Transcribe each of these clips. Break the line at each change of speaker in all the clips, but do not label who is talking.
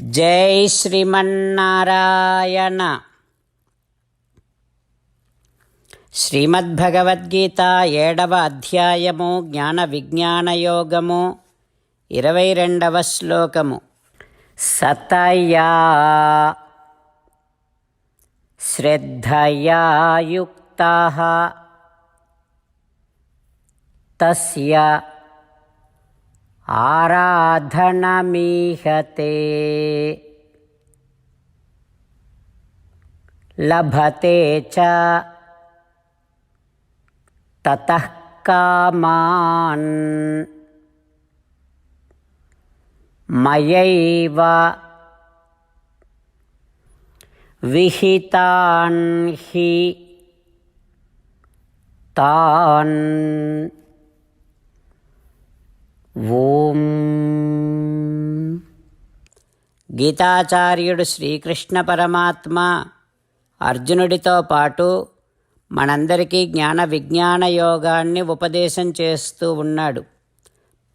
జై శ్రీమన్నారాయణ. శ్రీమద్భగవద్గీత ఏడవ అధ్యాయము జ్ఞాన విజ్ఞాన యోగము ఇరవై రెండవ శ్లోకము. సతయా శ్రద్ధయా యుక్త తస్య आराधनमीहते। लभते च ततः कामान्। मयैव विहितान् हि तान्। ఓం గీతాచార్యుడు శ్రీకృష్ణ పరమాత్మ అర్జునుడితో పాటు మనందరికీ జ్ఞాన విజ్ఞాన యోగాన్ని ఉపదేశం చేస్తూ ఉన్నాడు.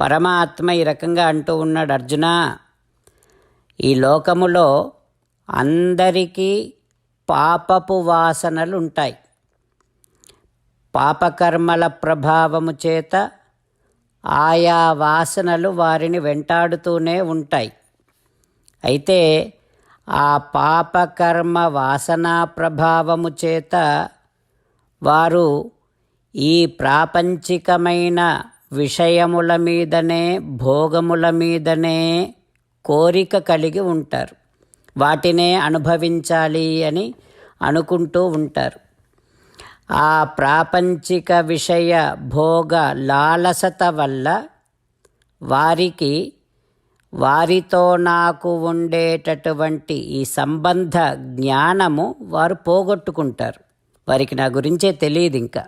పరమాత్మ ఈ రకంగా అంటూ ఉన్నాడు అర్జున ఈ లోకములో అందరికీ పాపపు వాసనలు ఉంటాయి పాపకర్మల ప్రభావము చేత ఆయా వాసనలు వారిని వెంటాడుతూనే ఉంటాయి. అయితే ఆ పాపకర్మ వాసనా ప్రభావము చేత వారు ఈ ప్రాపంచికమైన విషయముల మీదనే భోగముల మీదనే కోరిక కలిగి ఉంటారు. వాటినే అనుభవించాలి అని అనుకుంటూ ఉంటారు. ఆ ప్రాపంచిక విషయ భోగ లాలసత వల్ల వారికి వారితో నాకు ఉండేటటువంటి ఈ సంబంధ జ్ఞానము వారు పోగొట్టుకుంటారు. వారికి నా గురించే తెలియదు ఇంకా.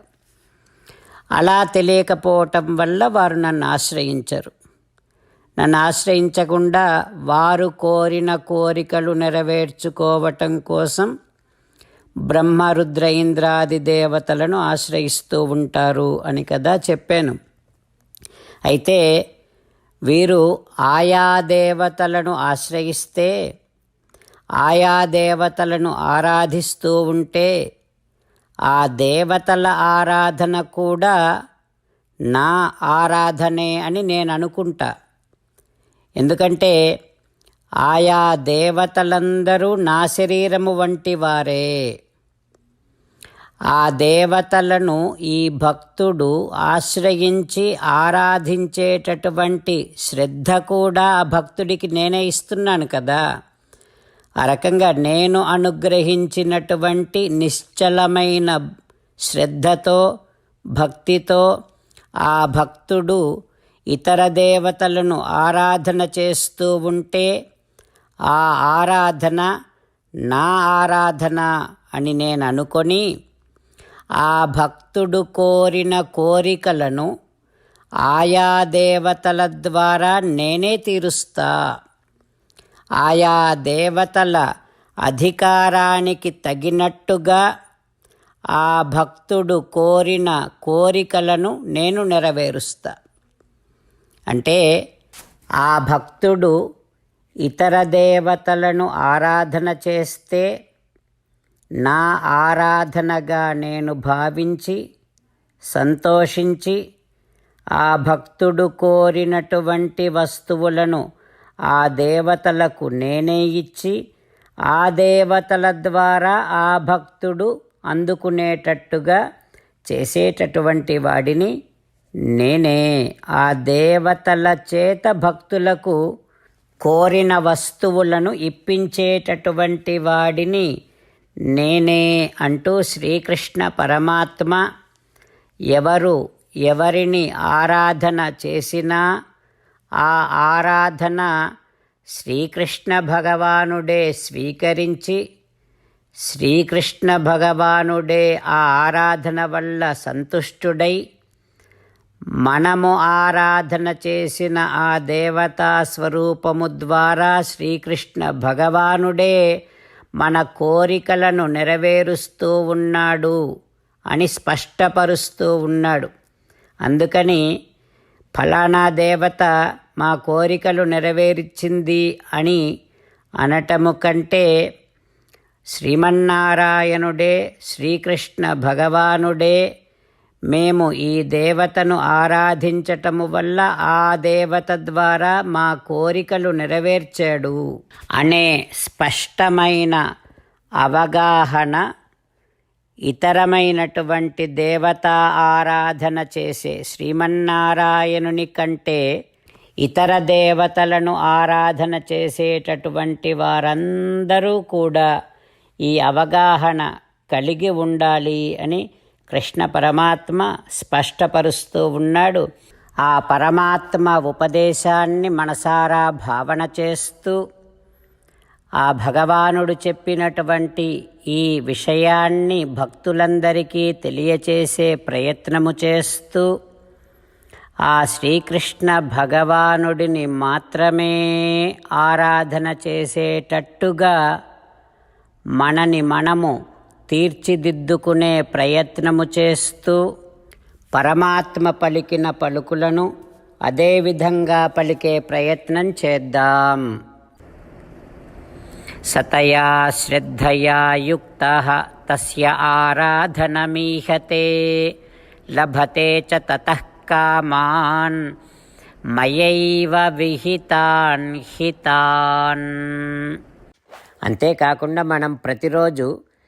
అలా తెలియకపోవటం వల్ల వారు నన్ను ఆశ్రయించరు. నన్ను ఆశ్రయించకుండా వారు కోరిన కోరికలు నెరవేర్చుకోవటం కోసం బ్రహ్మరుద్ర ఇంద్రాది దేవతలను ఆశ్రయిస్తూ ఉంటారు అని కదా చెప్పాను. అయితే వీరు ఆయా దేవతలను ఆశ్రయిస్తే ఆయా దేవతలను ఆరాధిస్తూ ఉంటే ఆ దేవతల ఆరాధన కూడా నా ఆరాధనే అని నేను అనుకుంటా. ఎందుకంటే ఆయా దేవతలందరూ నా శరీరము వంటి వారే. ఆ దేవతలను ఈ భక్తుడు ఆశ్రయించి ఆరాధించేటటువంటి శ్రద్ధ కూడా ఆ భక్తుడికి నేనే ఇస్తున్నాను కదా. ఆ రకంగా నేను అనుగ్రహించినటువంటి నిశ్చలమైన శ్రద్ధతో భక్తితో ఆ భక్తుడు ఇతర దేవతలను ఆరాధన చేస్తూ ఉంటే ఆ ఆరాధన నా ఆరాధన అని నేను అనుకొని ఆ భక్తుడు కోరిన కోరికలను ఆయా దేవతల ద్వారా నేనే తీరుస్తా. ఆయా దేవతల అధికారానికి తగినట్టుగా ఆ భక్తుడు కోరిన కోరికలను నేను నెరవేరుస్తా. అంటే ఆ భక్తుడు ఇతర దేవతలను ఆరాధన చేస్తే నా ఆరాధనగా నేను భావించి సంతోషించి ఆ భక్తుడు కోరినటువంటి వస్తువులను ఆ దేవతలకు నేనే ఇచ్చి ఆ దేవతల ద్వారా ఆ భక్తుడు అందుకునేటట్టుగా చేసేటటువంటి వాడిని నేనే. ఆ దేవతల చేత భక్తులకు కోరిన వస్తువులను ఇప్పించేటటువంటి వాడిని నేనే అంటూ శ్రీకృష్ణ పరమాత్మ ఎవరు ఎవరిని ఆరాధన చేసినా ఆ ఆరాధన శ్రీకృష్ణ భగవానుడే స్వీకరించి శ్రీకృష్ణ భగవానుడే ఆ ఆరాధన వల్ల సంతుష్టుడై మనము ఆరాధన చేసిన ఆ దేవతా స్వరూపము ద్వారా శ్రీకృష్ణ భగవానుడే మన కోరికలను నెరవేరుస్తూ ఉన్నాడు అని స్పష్టపరుస్తూ ఉన్నాడు. అందుకని ఫలానా దేవత మా కోరికలు నెరవేర్చింది అని అనటము కంటే శ్రీమన్నారాయణుడే శ్రీకృష్ణ భగవానుడే మేము ఈ దేవతను ఆరాధించటము వల్ల ఆ దేవత ద్వారా మా కోరికలు నెరవేర్చాడు. అనే స్పష్టమైన అవగాహన ఇతరమైనటువంటి దేవతా ఆరాధన చేసే శ్రీమన్నారాయణుని కంటే ఇతర దేవతలను ఆరాధన చేసేటటువంటి వారందరూ కూడా ఈ అవగాహన కలిగి ఉండాలి అని కృష్ణ పరమాత్మ స్పష్టపరుస్తూ ఉన్నాడు. ఆ పరమాత్మ ఉపదేశాన్ని మనసారా భావన చేస్తూ ఆ భగవానుడు చెప్పినటువంటి ఈ విషయాన్ని భక్తులందరికీ తెలియచేసే ప్రయత్నము చేస్తూ ఆ శ్రీకృష్ణ భగవానుడిని మాత్రమే ఆరాధన చేసేటట్టుగా మనని మనము తీర్చిదిద్దుకునే ప్రయత్నము చేస్తూ పరమాత్మ పలికిన పలుకులను అదేవిధంగా పలికే ప్రయత్నం చేద్దాం. సతయా శ్రద్ధయా యుక్త తస్య ఆరాధనమీహతే లభతే చ తతః కామాన్ మయైవ విహితాన్ హితాన్. అంతేకాకుండా మనం ప్రతిరోజు